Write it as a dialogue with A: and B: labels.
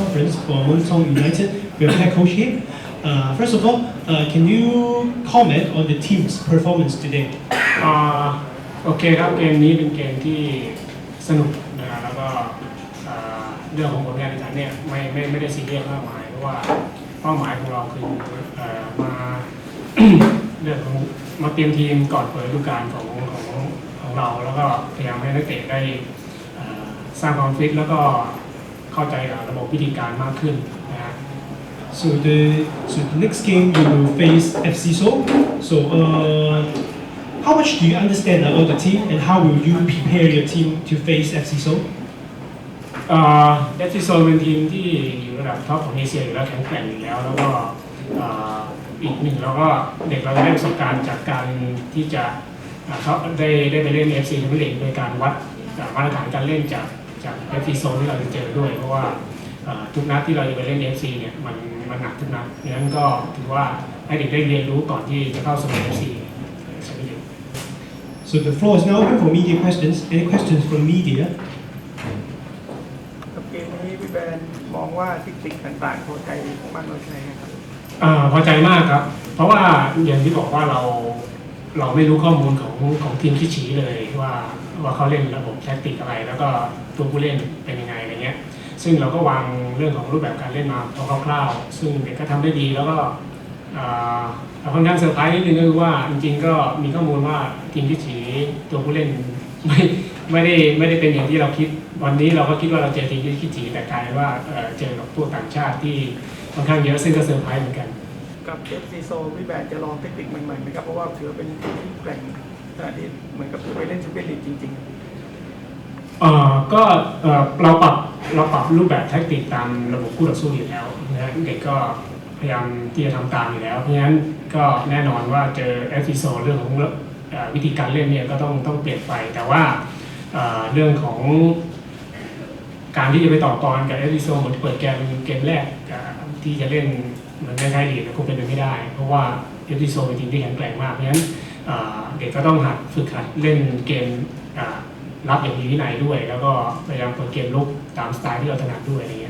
A: conference for Montong United. We have head coach here. Uh, first of all, uh, can you comment on the team's performance today?
B: อ่าโอเคครับเกมนี้เป็นเกมที่สนุกนะแล้วก็อ่าเรื่องของผลงานในการเนี่ยไม่ไม่ไม่ได้ซีเรียสมากมายเพราะว่าเป้าหมายของเราคือเอ่อมา เรื่องของมาเตรียมทีมก่อนเปิดฤดูกาลของของของเรา แล้วก็พยายามให้นักเตะได้อ่าสร้างความฟิตแล้วก็ เข้าใจกับระบบวิธีการมากขึ้นนะฮะ
A: So the so the next game you will face FC Seoul. So uh, how much do you understand about the team and how will you prepare your team to face FC Seoul?
B: เดฟฟิโซเป็นทีมที่อยู่ระดับท็อปของเอเชียอยู่แล้วแข็งแกร่งอยู่แล้ว แล้วก็อีกหนึ่งเราก็เด็กเราได้ประสบการณ์จากการที่จะเขาได้ได้ไปเล่นเอฟซีแชมเปี้ยนลีกโดยการวัดมาตรฐานการเล่นจาก จากเอฟซีโซที่เราจะเจอด้วย เพราะว่าอ่าทุกนัดที่เราจะไปเล่นเอฟซีเนี่ยมันมันหนักทุกนัดดังนั้นก็ถือว่าให้เด็กได้เรียนรู้ก่อนที่จะเข้าสู่เอฟซีแชมเปี้ยนลีก
A: So the floor is now open for media questions. Any questions from media?
C: กับเกมนี้พี่แบรนด์มองว่าทิกติกต่างๆพอใจมากน้อยแค่ไหนครับ
B: อ่าพอใจมากครับ เพราะว่าอย่างที่บอกว่าเรา เราไม่รู้ข้อมูลของของทีมที่ฉีเลยว่าว่าเขาเล่นระบบแทคติกอะไร แล้วก็ตัวผู้เล่นเป็นยังไงอะไรเงี้ย ซึ่งเราก็วางเรื่องของรูปแบบการเล่นมาพอคร่าวๆซึ่งเด็กก็ทำได้ดีแล้วก็อ่าค่อนข้างเซอร์ไพรส์นิดนึงก็คือว่าจริงๆก็มีข้อมูลว่าทีมที่ฉีตัวผู้เล่นไม่ไม่ได้ไม่ได้เป็นอย่างที่เราคิด วันนี้เราก็คิดว่าเราเจอทีมที่ฉีแต่กลายว่าเอ่อเจอกับพวกต่างชาติที่ค่อนข้างเยอะซึ่งก็เซอร์ไพรส์เหมือนกัน
C: กับเอฟซีโซพี่แบดจะลองเทคนิคใหม่ๆไหมครับ เพราะว่าถือเป็นทีมที่แกร่งขนาดที่เหมือนกับไปเล่นแชมเปี้ยนลีกจริง
B: เอ่อก็เอ่อเราปรับเราปรับรูปแบบแท็กติกตามระบบคู่ต่อสู้อยู่แล้วนะฮะเด็กก็พยายามที่จะทำตามอยู่แล้ว เพราะฉะนั้นก็แน่นอนว่าเจอเอฟซีโซเรื่องของเอ่อวิธีการเล่นเนี่ยก็ต้องต้องเปลี่ยนไปแต่ว่าเอ่อเรื่องของ การที่จะไปต่อกรกับเอลิโซเหมือนเปิดเกมเกมแรกที่จะเล่นเหมือนในไทยลีกคงเป็นไปไม่ได้ เพราะว่าเอลิโซเป็นทีมที่แข็งแกร่งมากเพราะฉะนั้นเด็กก็ต้องหัดฝึกหัดเล่นเกมรับอย่างมีวินัยด้วย แล้วก็พยายามเปิดเกมลุกตามสไตล์ที่เราถนัดด้วยอะไรเงี้ย